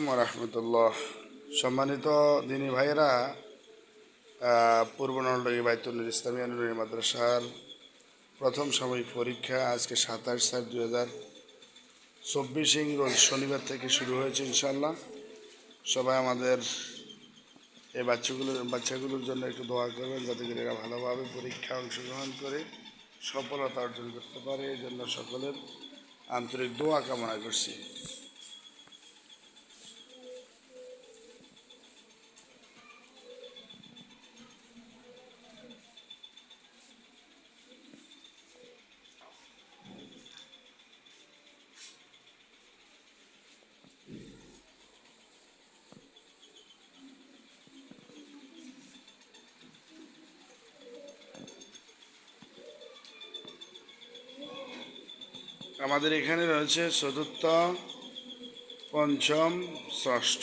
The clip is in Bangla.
আলাইকুম রহমতুল্লাহ সম্মানিত দিনী ভাইয়েরা পূর্ব নলডি বাইতুল ইসলামী আনুরি মাদ্রাসার প্রথম সাময়িক পরীক্ষা আজকে সাতাশ সাত দুই হাজার চব্বিশ রোজ শনিবার থেকে শুরু হয়েছে ইনশাল্লাহ সবাই আমাদের এই বাচ্চাগুলোর বাচ্চাগুলোর জন্য একটু দোয়া করবেন যাতে করে এরা ভালোভাবে পরীক্ষা অংশগ্রহণ করে সফলতা অর্জন করতে পারে। এই জন্য সকলের আন্তরিক দোয়া কামনা করছি। আমাদের এখানে রয়েছে চতুর্থ পঞ্চম ষষ্ঠ।